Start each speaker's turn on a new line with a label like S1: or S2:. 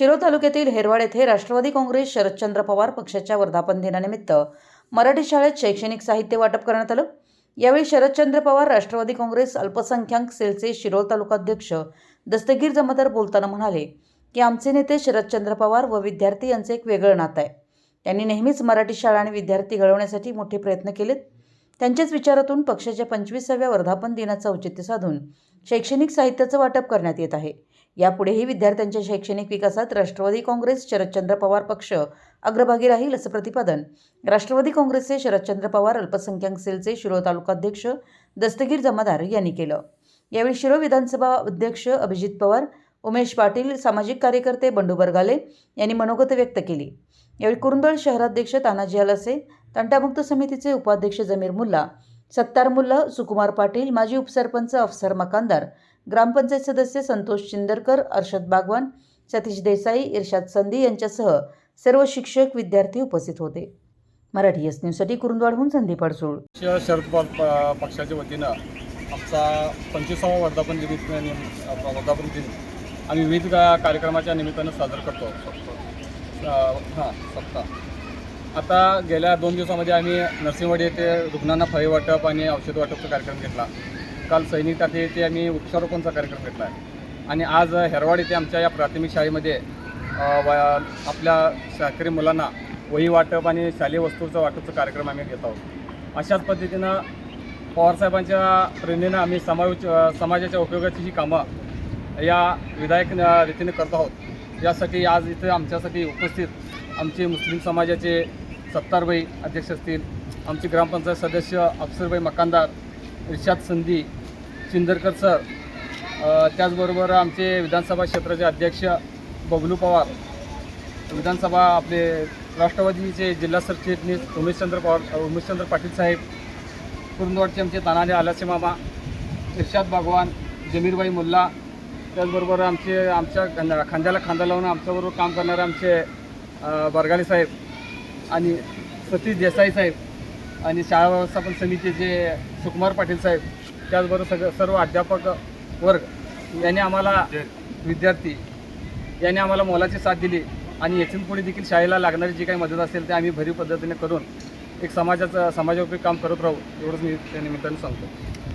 S1: शिरोळ तालुक्यातील हेरवाड येथे राष्ट्रवादी काँग्रेस शरदचंद्र पवार पक्षाच्या वर्धापन दिनानिमित्त मराठी शाळेत शैक्षणिक साहित्य वाटप करण्यात आलं. यावेळी शरदचंद्र पवार राष्ट्रवादी काँग्रेस अल्पसंख्याक सेलचे शिरोळ तालुकाध्यक्ष दस्तगीर जमादार बोलताना म्हणाले की आमचे नेते शरदचंद्र पवार व विद्यार्थी यांचं एक वेगळं नातं आहे. त्यांनी नेहमीच मराठी शाळा आणि विद्यार्थी घडवण्यासाठी मोठे प्रयत्न केलेत. त्यांच्याच विचारातून पक्षाच्या पंचवीसाव्या वर्धापन दिनाचं औचित्य साधून शैक्षणिक साहित्याचं वाटप करण्यात येत आहे. यापुढेही विद्यार्थ्यांच्या शैक्षणिक विकासात राष्ट्रवादी काँग्रेस शरदचंद्र पवार पक्ष अग्रभागी राहील असं प्रतिपादन. राष्ट्रवादी काँग्रेसचे शरदचंद्र पवार अल्पसंख्याक सेलचे शिरोळ तालुकाध्यक्ष दस्तगीर जमादार यांनी केलं. यावेळी शिरो विधानसभा अध्यक्ष अभिजित पवार उमेश पाटील सामाजिक कार्यकर्ते बंडू बरगाले यांनी मनोगत व्यक्त केली. यावेळी कुरुंदळ शहराध्यक्ष तानाजी अलसे तंटामुक्त समितीचे उपाध्यक्ष जमीर मुल्ला सत्तार मुल्ला सुकुमार पाटील माजी उपसरपंच अफसर मकानदार ग्रामपंचायत सदस्य संतोष चिंदरकर अर्षद बागवान सतीश देसाई इर्शाद संधी यांच्यासह सर्व शिक्षक विद्यार्थी उपस्थित होते. मराठी एस न्यूजसाठी कुरुंदवाडहून संदीप अडसूळ.
S2: शरद पवार प- पक्षाच्या वतीनं आमचा पंचवीसावा वर्धापन निमित्त वर्धापन दिन आम्ही विविध कार्यक्रमाच्या निमित्तानं साजरा करतो. हां सप्ताह आता गेल्या दोन दिवसामध्ये आम्ही नरसिंहवाडी येथे रुग्णांना फळे वाटप आणि औषध वाटपचा कार्यक्रम घेतला. काल सैनिक टाके येथे आम्ही वृक्षारोपणचा कार्यक्रम घेतला आहे. आणि आज हेरवाड येथे आमच्या या प्राथमिक शाळेमध्ये व- आपल्या शाळकरी मुलांना वही वाटप आणि शालेय वस्तूचं वाटपचा कार्यक्रम आम्ही घेत आहोत. अशाच पद्धतीनं पवारसाहेबांच्या प्रेरणेनं आम्ही समाज समाजाच्या उपयोगाची ही कामं या विधायक रीतीने करत आहोत. यासाठी आज इथे आमच्यासाठी उपस्थित आमचे मुस्लिम समाजाचे सत्तारबाई अध्यक्ष असतील आमचे ग्रामपंचायत सदस्य अफसरबाई मकानदार इर्शाद संधी चिंदरकर सर त्याचबरोबर आमचे विधानसभा क्षेत्राचे अध्यक्ष बबलू पवार विधानसभा आपले राष्ट्रवादीचे जिल्हा सरचिटणीस उमेशचंद्र पवार उमेशचंद्र पाटील साहेब कुरुंदवाडचे आमचे तानाजी आलासे मामा इर्शाद भगवान जमीरबाई मुल्ला त्याचबरोबर आमचे आमच्या खांद्याला खांदा लावून आमच्याबरोबर काम करणारे आमचे बरगाले साहेब आणि सतीश देसाई साहेब आणि शाळा व्यवस्थापन समितीचे सुकुमार पाटील साहेब त्याचबरोबर सगळं सर्व अध्यापक वर्ग यांनी आम्हाला विद्यार्थी यांनी आम्हाला मोलाची साथ दिली आणि यातून पुढे देखील शाळेला लागणारी जी काही मदत असेल ते आम्ही भरीव पद्धतीने करून एक समाजाचं समाजोपयोगी काम करत राहू एवढंच मी त्या निमित्ताने सांगतो.